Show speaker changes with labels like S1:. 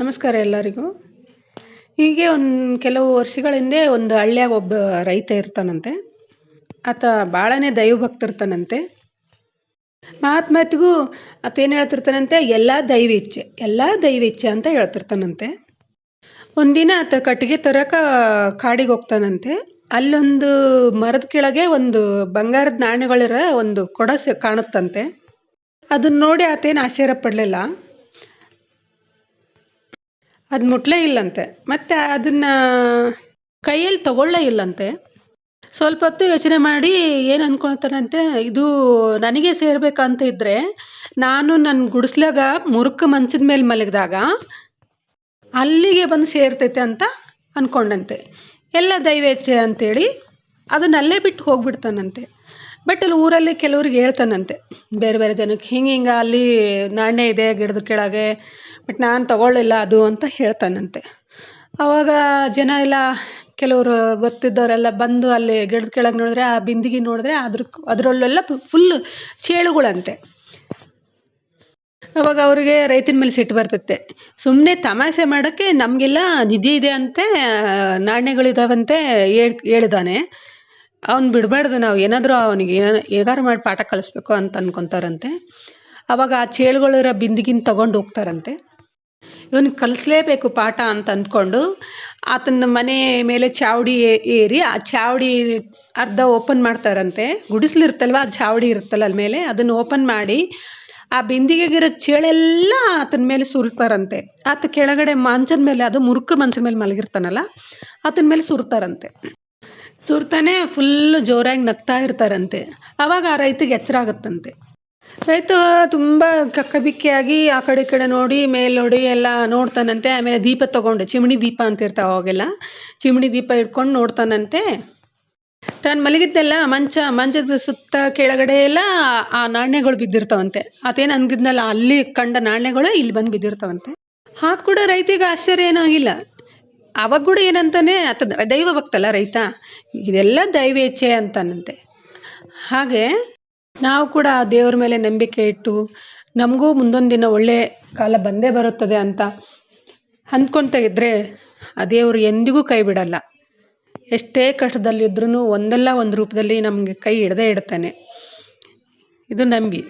S1: ನಮಸ್ಕಾರ ಎಲ್ಲರಿಗೂ. ಹೀಗೆ ಒಂದು ಕೆಲವು ವರ್ಷಗಳ ಹಿಂದೆ ಒಂದು ಹಳ್ಳಿಯಾಗ ಒಬ್ಬ ರೈತ ಇರ್ತಾನಂತೆ. ಆತ ಭಾಳನೇ ದೈವ ಮಹಾತ್ಮಾತಿಗೂ ಆತ ಏನು ಹೇಳ್ತಿರ್ತಾನಂತೆ, ಎಲ್ಲ ದೈವೇಚ್ಛೆ ಎಲ್ಲ ದೈವೇಚ್ಛೆ ಅಂತ ಹೇಳ್ತಿರ್ತಾನಂತೆ. ಒಂದಿನ ಆತ ಕಟ್ಟಿಗೆ ತರಕ ಕಾಡಿಗೆ ಹೋಗ್ತಾನಂತೆ. ಅಲ್ಲೊಂದು ಮರದ ಕೆಳಗೆ ಒಂದು ಬಂಗಾರದ ನಾಣ್ಯಗಳಿರೋ ಒಂದು ಕೊಡ ಕಾಣುತ್ತಂತೆ. ಅದನ್ನ ನೋಡಿ ಆತೇನು ಆಶ್ಚರ್ಯ ಪಡಲಿಲ್ಲ. ಅದು ಮುಟ್ಲೇ ಇಲ್ಲಂತೆ. ಮತ್ತು ಅದನ್ನು ಕೈಯಲ್ಲಿ ತಗೊಳ್ಳೇ ಇಲ್ಲಂತೆ. ಸ್ವಲ್ಪ ಹೊತ್ತು ಯೋಚನೆ ಮಾಡಿ ಏನು ಅಂದ್ಕೊಳ್ತಾನಂತೆ ಇದು ನನಗೆ ಸೇರಬೇಕಂತ ಇದ್ದರೆ ನಾನು ನನ್ನ ಗುಡಿಸ್ಲಾಗ ಮುರುಕ ಮಂಚದ ಮೇಲೆ ಮಲಗಿದಾಗ ಅಲ್ಲಿಗೆ ಬಂದು ಸೇರ್ತೈತೆ ಅಂತ ಅಂದ್ಕೊಂಡಂತೆ ಎಲ್ಲ ದೈವೇಚ್ಛೆ ಅಂತೇಳಿ ಅದನ್ನ ಅಲ್ಲೇ ಬಿಟ್ಟು ಹೋಗ್ಬಿಡ್ತಾನಂತೆ. ಬಟ್ ಅಲ್ಲಿ ಊರಲ್ಲಿ ಕೆಲವ್ರಿಗೆ ಹೇಳ್ತಾನಂತೆ. ಬೇರೆ ಬೇರೆ ಜನಕ್ಕೆ ಹಿಂಗೆ ಹಿಂಗೆ ಅಲ್ಲಿ ನಾಣ್ಯ ಇದೆ ಗಿಡದ ಕೆಳಗೆ ಬಟ್ ನಾನು ತಗೊಳ್ಳಿಲ್ಲ ಅದು ಅಂತ ಹೇಳ್ತಾನಂತೆ. ಆವಾಗ ಜನ ಎಲ್ಲ ಕೆಲವರು ಗೊತ್ತಿದ್ದವರೆಲ್ಲ ಬಂದು ಅಲ್ಲಿ ಗಿಡದ ಕೆಳಗೆ ನೋಡಿದ್ರೆ, ಆ ಬಿಂದಿಗೆ ನೋಡಿದ್ರೆ ಅದ್ರ ಅದರಲ್ಲೆಲ್ಲ ಫುಲ್ ಚೇಳುಗಳಂತೆ. ಅವಾಗ ಅವರಿಗೆ ರೈತನ ಮೇಲೆ ಸಿಟ್ಟು ಬರ್ತೈತೆ. ಸುಮ್ಮನೆ ತಮಾಷೆ ಮಾಡೋಕ್ಕೆ ನಮಗೆಲ್ಲ ನಿಧಿ ಇದೆ ಅಂತೆ ನಾಣ್ಯಗಳಿದಾವಂತೆ ಹೇಳ್, ಹೇಳಿದಾನೆ. ಅವ್ನು ಬಿಡಬಾರ್ದು ನಾವು ಏನಾದರೂ ಅವನಿಗೆ ಏನ ಹೇಗಾರು ಮಾಡಿ ಪಾಠ ಕಲಿಸ್ಬೇಕು ಅಂತ ಅನ್ಕೊಂತಾರಂತೆ. ಅವಾಗ ಆ ಚೇಳುಗಳಿರೋ ಬಿಂದಿಗಿನ ತಗೊಂಡು ಹೋಗ್ತಾರಂತೆ. ಇವನು ಕಲಿಸ್ಲೇಬೇಕು ಪಾಠ ಅಂತ ಅಂದ್ಕೊಂಡು ಆತನ ಮನೆ ಮೇಲೆ ಚಾವಡಿ ಏರಿ ಆ ಚಾವಡಿ ಅರ್ಧ ಓಪನ್ ಮಾಡ್ತಾರಂತೆ. ಗುಡಿಸ್ಲಿರ್ತಲ್ವ ಆ ಚಾವಡಿ ಇರುತ್ತಲ್ಲ ಅಲ್ಲಿ ಮೇಲೆ, ಅದನ್ನು ಓಪನ್ ಮಾಡಿ ಆ ಬಿಂದಿಗೆಗಿರೋ ಚೇಳೆಲ್ಲ ಆತನ ಮೇಲೆ ಸುರಿತಾರಂತೆ. ಆತ ಕೆಳಗಡೆ ಮಂಚದ ಮೇಲೆ, ಅದು ಮುರುಕ್ರ ಮಂಚದ ಮೇಲೆ ಮಲಗಿರ್ತಾನಲ್ಲ, ಆತನ ಮೇಲೆ ಸುರಿತಾರಂತೆ. ಸುರ್ತಾನೆ ಫುಲ್ಲು ಜೋರಾಗಿ ನಗ್ತಾ ಇರ್ತಾರಂತೆ. ಆವಾಗ ಆ ರೈತಗೆ ಎಚ್ಚರ ಆಗುತ್ತಂತೆ. ರೈತ ತುಂಬ ಕಕ್ಕಬಿಕ್ಕಿಯಾಗಿ ಆ ಕಡೆ ಈ ಕಡೆ ನೋಡಿ, ಮೇಲೆ ನೋಡಿ ಎಲ್ಲ ನೋಡ್ತಾನಂತೆ. ಆಮೇಲೆ ದೀಪ ತಗೊಂಡು ಚಿಮಣಿ ದೀಪ ಅಂತ ಇರ್ತಾವೆ ಅವಾಗೆಲ್ಲ. ಚಿಮಣಿ ದೀಪ ಇಟ್ಕೊಂಡು ನೋಡ್ತಾನಂತೆ. ತಾನು ಮಲಗಿದ್ದೆಲ್ಲ ಮಂಚ, ಮಂಚದ ಸುತ್ತ ಕೆಳಗಡೆ ಎಲ್ಲ ಆ ನಾಣ್ಯಗಳು ಬಿದ್ದಿರ್ತಾವಂತೆ. ಅದೇನು ಅಂದಿದ್ನಲ್ಲ, ಅಲ್ಲಿ ಕಂಡ ನಾಣ್ಯಗಳು ಇಲ್ಲಿ ಬಂದು ಬಿದ್ದಿರ್ತಾವಂತೆ. ಹಾಗೆ ಕೂಡ ರೈತಿಗೆ ಆಶ್ಚರ್ಯ ಏನೂ ಆಗಿಲ್ಲ. ಅವಾಗ ಕೂಡ ಏನಂತಾನೆ ಆತ ದೈವ ಭಕ್ತಲ್ಲ ರೈತ? ಇದೆಲ್ಲ ದೈವೇಚ್ಛೆ ಅಂತಾನಂತೆ. ಹಾಗೆ ನಾವು ಕೂಡ ದೇವ್ರ ಮೇಲೆ ನಂಬಿಕೆ ಇಟ್ಟು ನಮಗೂ ಮುಂದೊಂದು ದಿನ ಒಳ್ಳೆಯ ಕಾಲ ಬಂದೇ ಬರುತ್ತದೆ ಅಂತ ಅಂದ್ಕೊಳ್ತಾ ಇದ್ದರೆ ಆ ದೇವರು ಎಂದಿಗೂ ಕೈ ಬಿಡಲ್ಲ. ಎಷ್ಟೇ ಕಷ್ಟದಲ್ಲಿದ್ರೂ ಒಂದಲ್ಲ ಒಂದು ರೂಪದಲ್ಲಿ ನಮಗೆ ಕೈ ಹಿಡ್ದೇ ಇಡ್ತಾನೆ. ಇದು ನಂಬಿ.